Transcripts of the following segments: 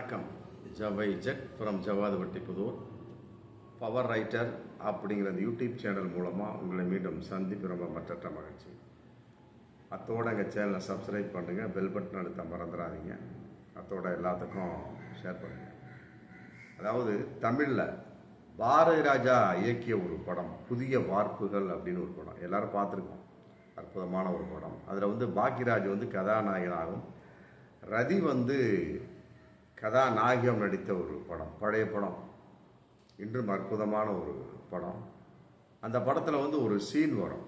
வணக்கம். ஜவை jet from Javadhu Vattipudur power writer அப்படிங்கிற அந்த யூடியூப் சேனல் மூலமாக உங்களை மீண்டும் சந்திப்பு ரொம்ப மற்றற்ற மகிழ்ச்சி. அத்தோடு எங்கள் சேனலை சப்ஸ்கிரைப் பண்ணுங்கள் பெல் பட்டன் அழுத்த மறந்துடாதீங்க அத்தோட எல்லாத்துக்கும் ஷேர் பண்ணுங்கள் அதாவது தமிழில் பாரதி ராஜா இயக்கிய ஒரு படம் புதிய வார்ப்புகள் அப்படின்னு ஒரு படம். எல்லோரும் பார்த்துருக்கோம். அற்புதமான ஒரு படம். அதில் வந்து பாக்கியராஜ் வந்து கதாநாயகனாகவும் ரதி வந்து கதாநாயகம் நடித்த ஒரு படம் பழைய படம். இன்றும் அற்புதமான ஒரு படம். அந்த படத்தில் வந்து ஒரு சீன் வரும்.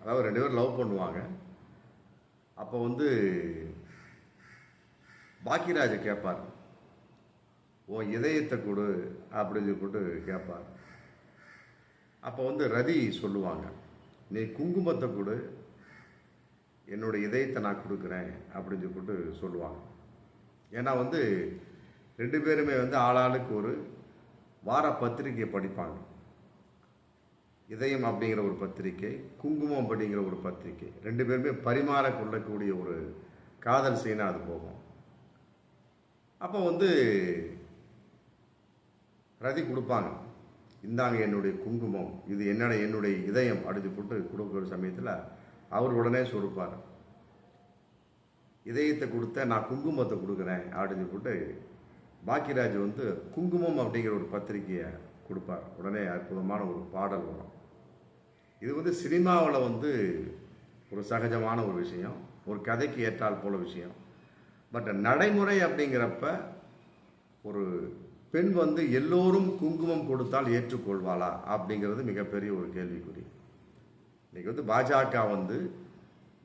அதாவது ரெண்டு பேரும் லவ் பண்ணுவாங்க. அப்போ வந்து பாக்கியராஜை கேட்பார் உன் இதயத்தை கொடு அப்படின்னு சொல்லிட்டு கேட்பார் அப்போ வந்து ரதி சொல்லுவாங்க. நீ குங்குமத்தை கொடு என்னோடய இதயத்தை நான் கொடுக்குறேன் அப்படின்னு சொல்லிட்டு சொல்லுவாங்க. ஏன்னா வந்து ரெண்டு பேருமே வந்து ஆளாளுக்கு ஒரு வார பத்திரிகையை படிப்பாங்க. இதயம் அப்படிங்கிற ஒரு பத்திரிகை குங்குமம் அப்படிங்கிற ஒரு பத்திரிகை. ரெண்டு பேருமே பரிமாற கொள்ளக்கூடிய ஒரு காதல் சீனாக அது போகும். அப்போ வந்து ரதி கொடுப்பாங்க. இந்தாங்க என்னுடைய குங்குமம் இது என்னோட என்னுடைய இதயம் அடிச்சு போட்டு கொடுக்குற சமயத்தில் அவர் உடனே சொல்லிப்பார் இதயத்தை கொடுத்த நான் குங்குமத்தை கொடுக்குறேன் அப்படின்னு போட்டு பாக்கியராஜ் வந்து குங்குமம் அப்படிங்கிற ஒரு பத்திரிகையை கொடுப்பார். உடனே அற்புதமான ஒரு பாடல் வரும். இது வந்து சினிமாவில் வந்து ஒரு சகஜமான ஒரு விஷயம் ஒரு கதைக்கு ஏற்றால் போல விஷயம். பட் நடைமுறை அப்படிங்கிறப்ப ஒரு பெண் வந்து எல்லோரும் குங்குமம் கொடுத்தால் ஏற்றுக்கொள்வாளா அப்படிங்கிறது மிகப்பெரிய ஒரு கேள்விக்குறி. இன்றைக்கி வந்து பாஜக வந்து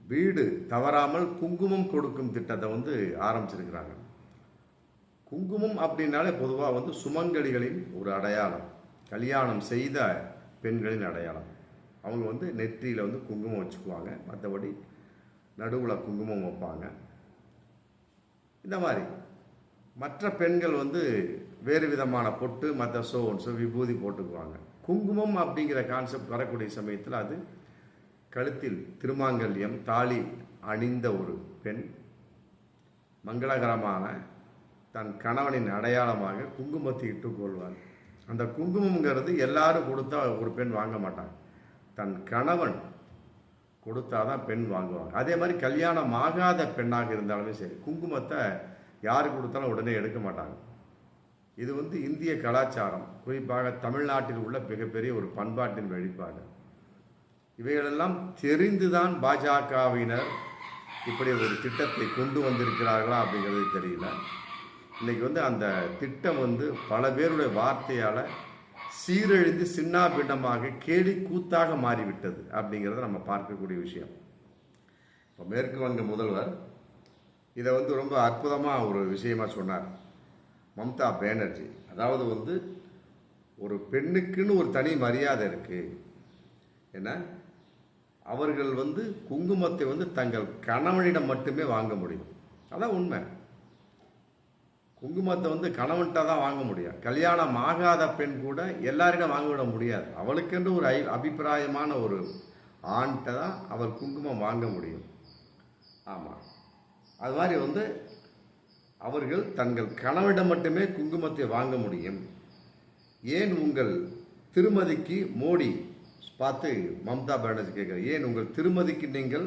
வீடு தவறாமல் குங்குமம் கொடுக்கும் திட்டத்தை வந்து ஆரம்பிச்சிருக்கிறாங்க. குங்குமம் அப்படின்னாலே பொதுவாக வந்து சுமங்கலிகளின் ஒரு அடையாளம். கல்யாணம் செய்த பெண்களின் அடையாளம். அவங்க வந்து நெற்றியில் வந்து குங்குமம் வச்சுக்குவாங்க. மற்றபடி நடுவில் குங்குமம் வைப்பாங்க. இந்த மாதிரி. மற்ற பெண்கள் வந்து வேறு விதமான பொட்டு மற்ற சோன்ஸோ விபூதி போட்டுக்குவாங்க. குங்குமம் அப்படிங்கிற கான்செப்ட் வரக்கூடிய சமயத்தில் அது கழுத்தில் திருமாங்கல்யம் தாலி அணிந்த ஒரு பெண் மங்களகரமான தன் கணவனின் அடையாளமாக குங்குமத்தை இட்டுக்கொள்வார் அந்த குங்குமம்ங்கிறது எல்லாரும் கொடுத்தா ஒரு பெண் வாங்க மாட்டாங்க. தன் கணவன் கொடுத்தாதான் பெண் வாங்குவாங்க. அதே மாதிரி கல்யாணம் ஆகாத பெண்ணாக இருந்தாலுமே சரி குங்குமத்தை யார் கொடுத்தாலும் உடனே எடுக்க மாட்டாங்க. இது வந்து இந்திய கலாச்சாரம். குறிப்பாக தமிழ்நாட்டில் உள்ள மிகப்பெரிய ஒரு பண்பாட்டின் வெளிப்பாடு. இவைகளெல்லாம் தெரிந்துதான் பாஜகவினர் இப்படி ஒரு திட்டத்தை கொண்டு வந்திருக்கிறார்களா அப்படிங்கிறது தெரியல. இன்றைக்கி வந்து அந்த திட்டம் வந்து பல பேருடைய வார்த்தையால் சீரழிந்து சின்னா பின்னமாக கேலி கூத்தாக மாறிவிட்டது அப்படிங்கிறத நம்ம பார்க்கக்கூடிய விஷயம். இப்போ மேற்கு வங்க முதல்வர் இதை வந்து ரொம்ப அற்புதமாக ஒரு விஷயமாக சொன்னார். மம்தா பேனர்ஜி. அதாவது வந்து ஒரு பெண்ணுக்குன்னு ஒரு தனி மரியாதை இருக்குது ஏன்னா அவர்கள் வந்து குங்குமத்தை வந்து தங்கள் கணவனிடம் மட்டுமே வாங்க முடியும். அதான் உண்மை. குங்குமத்தை வந்து கணவன்கிட்ட தான் வாங்க முடியும் கல்யாணம் ஆகாத பெண் கூட எல்லாரிடம் வாங்க விட முடியாது. அவளுக்கென்று ஒரு ஐ அபிப்பிராயமான ஒரு ஆண்கிட்ட தான் அவர் குங்குமம் வாங்க முடியும். ஆமாம் அது மாதிரி வந்து அவர்கள் தங்கள் கணவனிடம் மட்டுமே குங்குமத்தை வாங்க முடியும். ஏன் உங்கள் திருமதிக்கு மோடி? பார்த்து மம்தா பானர்ஜி கேட்குற ஏன் உங்கள் திருமதிக்கு நீங்கள்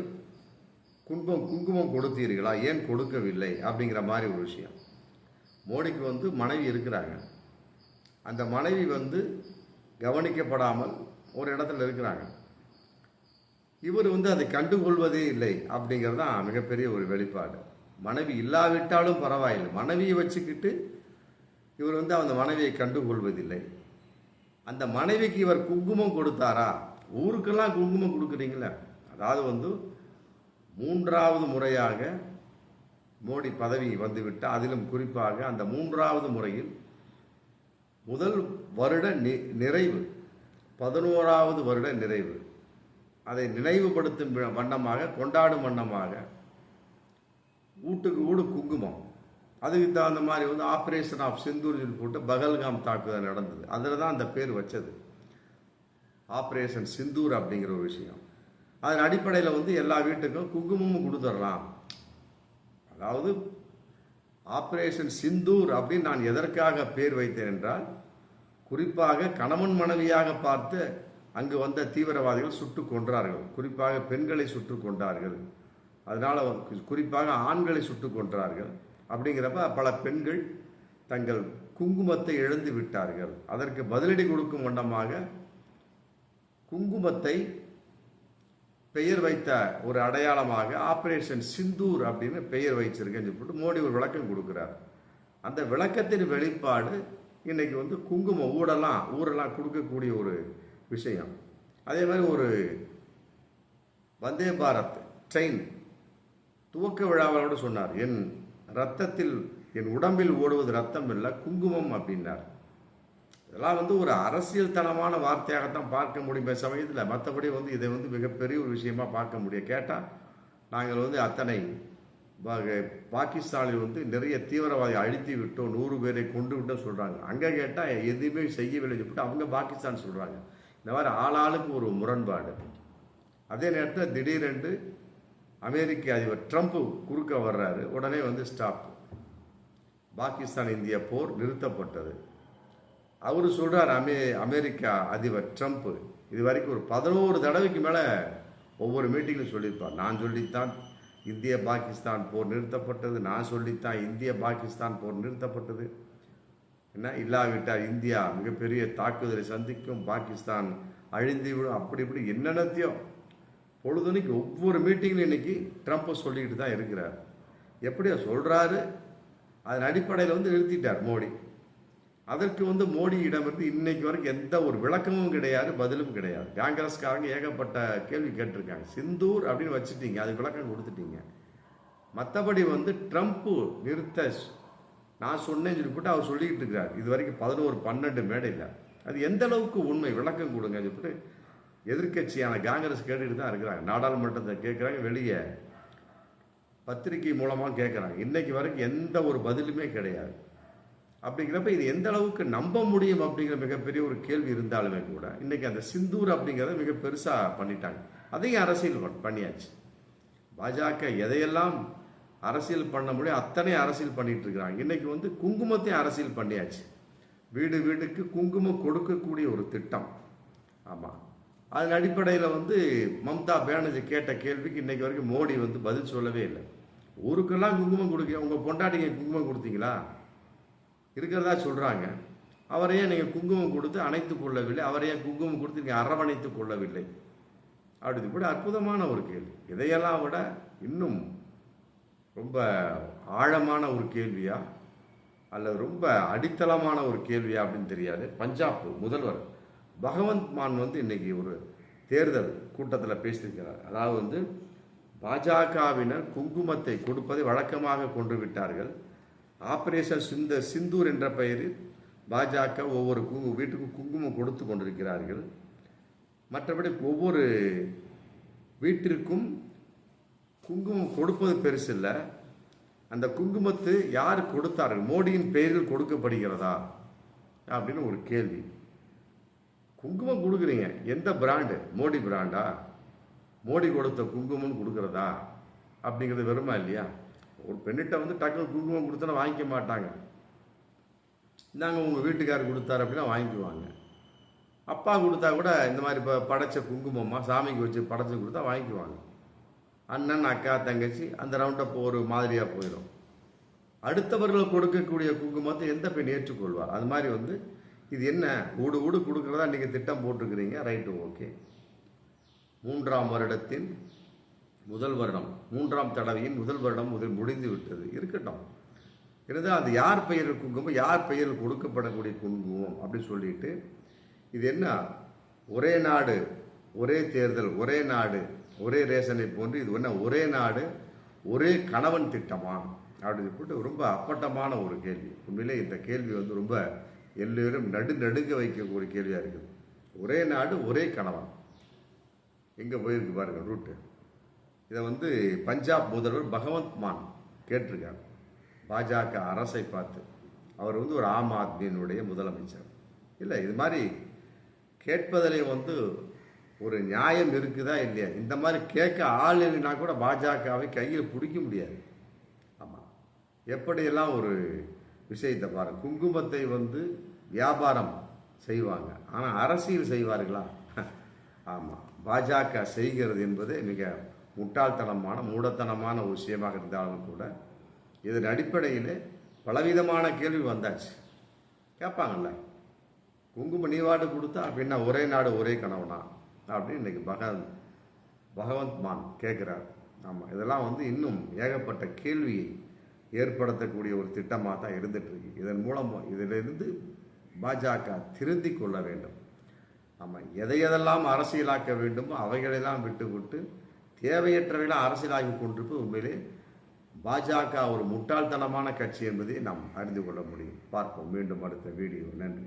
குங்குமம் குங்குமம் கொடுத்தீர்களா? ஏன் கொடுக்கவில்லை? அப்படிங்கிற மாதிரி ஒரு விஷயம். மோடிக்கு வந்து மனைவி இருக்கிறாங்க. அந்த மனைவி வந்து கவனிக்கப்படாமல் ஒரு இடத்துல இருக்கிறாங்க. இவர் வந்து அதை கண்டுகொள்வதே இல்லை அப்படிங்கிறது தான் மிகப்பெரிய ஒரு வெளிப்பாடு. மனைவி இல்லாவிட்டாலும் பரவாயில்லை. மனைவியை வச்சுக்கிட்டு இவர் வந்து அந்த மனைவியை கண்டுகொள்வதில்லை. அந்த மனைவிக்கு இவர் குங்குமம் கொடுத்தாரா? ஊருக்கெல்லாம் குங்குமம் கொடுக்குறீங்களே. அதாவது வந்து மூன்றாவது முறையாக மோடி பதவி வந்துவிட்டு அதிலும் குறிப்பாக அந்த மூன்றாவது முறையில் முதல் வருட நி நிறைவு பதினோராவது வருட நிறைவு. அதை நினைவுபடுத்தும் வண்ணமாக கொண்டாடும் வண்ணமாக வீட்டுக்கு வீடு குங்குமம். அதுக்கு தகுந்த மாதிரி வந்து ஆப்ரேஷன் ஆஃப் செந்தூரில் போட்டு பகல்காம் தாக்குதல் நடந்தது. அதில் தான் அந்த பேர் வச்சது. ஆப்ரேஷன் சிந்தூர் அப்படிங்கிற ஒரு விஷயம். அதன் அடிப்படையில் வந்து எல்லா வீட்டுக்கும் குங்குமமும் கொடுத்துட்றான் அதாவது ஆப்ரேஷன் சிந்தூர் அப்படின்னு நான் எதற்காக பேர் வைத்தேன் என்றால் குறிப்பாக கணவன் மனைவியாக பார்த்து அங்கு வந்த தீவிரவாதிகள் சுட்டு கொன்றார்கள். குறிப்பாக பெண்களை சுட்டு கொண்டார்கள். அதனால் குறிப்பாக ஆண்களை சுட்டு கொன்றார்கள். அப்படிங்கிறப்ப பல பெண்கள் தங்கள் குங்குமத்தை இழந்து விட்டார்கள். அதற்கு பதிலடி கொடுக்கும் வண்ணமாக குங்குமத்தை பெயர் வைத்த ஒரு அடையாளமாக ஆப்ரேஷன் சிந்தூர் அப்படின்னு பெயர் வச்சிருக்கேன்னு சொல்லிட்டு மோடி ஒரு விளக்கம் கொடுக்குறார். அந்த விளக்கத்தின் வெளிப்பாடு இன்னைக்கு வந்து குங்குமம் ஊடெல்லாம் ஊரெல்லாம் கொடுக்கக்கூடிய ஒரு விஷயம். அதே மாதிரி ஒரு வந்தே பாரத் ட்ரெயின் துவக்க விழாவோடு சொன்னார் என் ரத்தத்தில் என் உடம்பில் ஓடுவது ரத்தம் இல்லை குங்குமம் அப்படின்னார். இதெல்லாம் வந்து ஒரு அரசியல் தனமான வார்த்தையாகத்தான் பார்க்க முடியும். சமயத்தில் மற்றபடி வந்து இதை வந்து மிகப்பெரிய ஒரு விஷயமா பார்க்க முடியும். கேட்டால் நாங்கள் வந்து அத்தனை பாகிஸ்தானில் வந்து நிறைய தீவிரவாதி அழித்து விட்டோம். நூறு பேரை கொண்டு விட்டோம் சொல்கிறாங்க அங்கே கேட்டால் எதுவுமே செய்யவில்லை சொல்லிட்டு அவங்க பாகிஸ்தான் சொல்கிறாங்க இந்த மாதிரி ஆளாளுக்கு ஒரு முரண்பாடு. அதே நேரத்தில் திடீரென்று அமெரிக்க அதிபர் ட்ரம்ப் குறுக்க வர்றாரு. உடனே வந்து ஸ்டாப். பாகிஸ்தான் இந்திய போர் நிறுத்தப்பட்டது. அவர் சொல்கிறார் அமே அமெரிக்கா அதிபர் ட்ரம்ப்பு இது வரைக்கும் ஒரு பதினோரு தடவைக்கு மேலே ஒவ்வொரு மீட்டிங்லையும் சொல்லியிருப்பார். நான் சொல்லித்தான் இந்திய பாகிஸ்தான் போர் நிறுத்தப்பட்டது. நான் சொல்லித்தான் இந்திய பாகிஸ்தான் போர் நிறுத்தப்பட்டது. என்ன? இல்லாவிட்டால் இந்தியா மிகப்பெரிய தாக்குதலை சந்திக்கும் பாகிஸ்தான் அழிந்து விடும் அப்படி இப்படி என்னென்னத்தையும் பொழுதுனைக்கு ஒவ்வொரு மீட்டிங்லையும் இன்னைக்கு ட்ரம்ப்பை சொல்லிக்கிட்டு தான் இருக்கிறார். எப்படியோ சொல்கிறாரு அதன் அடிப்படையில் வந்து நிறுத்திட்டார் மோடி. அதற்கு வந்து மோடியிடமிருந்து இன்னைக்கு வரைக்கும் எந்த ஒரு விளக்கமும் கிடையாது பதிலும் கிடையாது. காங்கிரஸ்காரங்க ஏகப்பட்ட கேள்வி கேட்டிருக்காங்க. சிந்தூர் அப்படின்னு வச்சுட்டீங்க அதுக்கு விளக்கம் கொடுத்துட்டீங்க. மற்றபடி வந்து ட்ரம்ப்பு நிறுத்த நான் சொன்னேன்னு சொல்லி போட்டு அவர் சொல்லிக்கிட்டு இருக்கிறார். இது வரைக்கும் பதினோரு பன்னெண்டு மேடையில். அது எந்த அளவுக்கு உண்மை? விளக்கம் கொடுங்க சொல்லிட்டு எதிர்க்கட்சியான காங்கிரஸ் கேட்டுட்டு தான் இருக்கிறாங்க. நாடாளுமன்றத்தை கேட்குறாங்க வெளியே பத்திரிகை மூலமாக கேட்குறாங்க. இன்னைக்கு வரைக்கும் எந்த ஒரு பதிலுமே கிடையாது. அப்படிங்கிறப்ப இது எந்த அளவுக்கு நம்ப முடியும் அப்படிங்கிற மிகப்பெரிய ஒரு கேள்வி இருந்தாலுமே கூட இன்னைக்கு அந்த சிந்தூர் அப்படிங்கிறத மிக பெருசாக பண்ணிட்டாங்க. அதையும் அரசியல் பண்ணியாச்சு. பாஜக எதையெல்லாம் அரசியல் பண்ண முடியும் அத்தனை அரசியல் பண்ணிட்டு இருக்கிறாங்க. இன்னைக்கு வந்து குங்குமத்தையும் அரசியல் பண்ணியாச்சு. வீடு வீடுக்கு குங்குமம் கொடுக்கக்கூடிய ஒரு திட்டம். ஆமாம் அதன் அடிப்படையில் வந்து மம்தா பேனர்ஜி கேட்ட கேள்விக்கு இன்னைக்கு வரைக்கும் மோடி வந்து பதில் சொல்லவே இல்லை. ஊருக்கெல்லாம் குங்குமம் கொடுக்க உங்கள் பொண்டாட்டிங்க குங்குமம் கொடுத்தீங்களா? இருக்கிறதா சொல்கிறாங்க அவரையே நீங்கள் குங்குமம் கொடுத்து அணைத்து கொள்ளவில்லை. அவரையே குங்குமம் கொடுத்து நீங்கள் அரவணைத்து கொள்ளவில்லை. அப்படி இப்படி அற்புதமான ஒரு கேள்வி. இதையெல்லாம் விட இன்னும் ரொம்ப ஆழமான ஒரு கேள்வியா? அல்லது ரொம்ப அடித்தளமான ஒரு கேள்வியா அப்படின்னு தெரியாது. பஞ்சாப் முதல்வர் பகவந்த் மான் வந்து இன்னைக்கு ஒரு தேர்தல் கூட்டத்தில் பேசியிருக்கிறார். அதாவது வந்து பாஜகவினர் குங்குமத்தை கொடுப்பதை வழக்கமாக கொண்டு விட்டார்கள். ஆபரேஷன் சிந்த சிந்தூர் என்ற பெயரில் பாஜக ஒவ்வொரு குங்கு வீட்டுக்கும் குங்குமம் கொடுத்து கொண்டிருக்கிறார்கள். மற்றபடி ஒவ்வொரு வீட்டிற்கும் குங்குமம் கொடுப்பது பெருசு இல்லை அந்த குங்குமத்து யார் கொடுத்தார்கள்? மோடியின் பெயரில் கொடுக்கப்படுகிறதா? அப்படின்னு ஒரு கேள்வி. குங்குமம் கொடுக்குறீங்க. எந்த பிராண்டு? மோடி பிராண்டா? மோடி கொடுத்த குங்குமம் கொடுக்குறதா? அப்படிங்கிறது வெறுமா இல்லையா? ஒரு பெண்ணிட்ட வந்து டக்குனு குங்குமம் கொடுத்தா வாங்கிக்க மாட்டாங்க. நாங்கள் உங்கள் வீட்டுக்காரர் கொடுத்தாரு அப்படின்னா வாங்கிக்குவாங்க. அப்பா கொடுத்தா கூட இந்த மாதிரி இப்போ படைச்ச குங்குமமாக சாமிக்கு வச்சு படைச்சு கொடுத்தா வாங்கிக்குவாங்க. அண்ணன் அக்கா தங்கச்சி அந்த ரவுண்டப் ஒரு மாதிரியாக போயிடும். அடுத்தவர்கள் கொடுக்கக்கூடிய குங்குமத்தை எந்த பெண் ஏற்றுக்கொள்வார் அது மாதிரி வந்து இது என்ன? ஊடு ஊடு கொடுக்குறதா நீங்கள் திட்டம் போட்டிருக்கிறீங்க? Right okay. மூன்றாம் வருடத்தின் முதல் வருடம் மூன்றாம் தடவையின் முதல் வருடம் முதல் முடிந்து விட்டது. இருக்கட்டும். இருந்தால் அது யார் பெயரில் குங்குமம் யார் பெயரில் கொடுக்கப்படக்கூடிய குங்குமம் அப்படின்னு சொல்லிட்டு இது என்ன? ஒரே நாடு ஒரே தேர்தல் ஒரே நாடு ஒரே ரேஷனை போன்று இது என்ன? ஒரே நாடு ஒரே கணவன் திட்டமா? அப்படின்னு போட்டு ரொம்ப அப்பட்டமான ஒரு கேள்வி. உண்மையிலே இந்த கேள்வி வந்து ரொம்ப எல்லோரும் நடு நடுங்க வைக்கக்கூடிய கேள்வியாக இருக்குது. ஒரே நாடு ஒரே கணவன். எங்கே போயிருக்கு பாருங்கள் ரூட்டு. இதை வந்து பஞ்சாப் முதல்வர் பகவந்த் மான் கேட்டிருக்கார் பாஜக அரசை பார்த்து. அவர் வந்து ஒரு ஆம் ஆத்மியினுடைய முதலமைச்சர். இல்லை இது மாதிரி கேட்பதிலே வந்து ஒரு நியாயம் இருக்குதா இல்லையா? இந்த மாதிரி கேட்க ஆள் இல்லைன்னா கூட பாஜகவை கையில் பிடிக்க முடியாது. ஆமாம் எப்படியெல்லாம் ஒரு விஷயத்தை பாருங்க குங்குமத்தை வந்து வியாபாரம் செய்வாங்க. ஆனால் அரசியல் செய்வார்களா? ஆமாம் பாஜக செய்கிறது என்பது மிக முட்டாள்தனமான மூடத்தனமான ஒரு விஷயமாக இருந்தாலும் கூட இதன் அடிப்படையில் பலவிதமான கேள்வி வந்தாச்சு. கேட்பாங்கல்ல? குங்கும நீவாடு கொடுத்தா அப்படின்னா ஒரே நாடு ஒரே கனவுனா அப்படின்னு இன்றைக்கி பகவன் பகவந்த் மான் கேட்குறார். ஆமாம் இதெல்லாம் வந்து இன்னும் ஏகப்பட்ட கேள்வியை ஏற்படுத்தக்கூடிய ஒரு திட்டமாக தான் இருந்துகிட்ருக்கு இதன் மூலம் இதிலிருந்து பாஜக திருந்தி கொள்ள வேண்டும். ஆமாம் எதை எதெல்லாம் அரசியலாக்க வேண்டுமோ அவைகளெல்லாம் விட்டு விட்டு தேவையற்றவையெல்லாம் அரசியலாகி கொண்டிருப்பது உண்மையிலே பாஜக ஒரு முட்டாள்தனமான கட்சி என்பதை நாம் அறிந்து கொள்ள முடியும். பார்ப்போம். மீண்டும் அடுத்த வீடியோ நன்றி.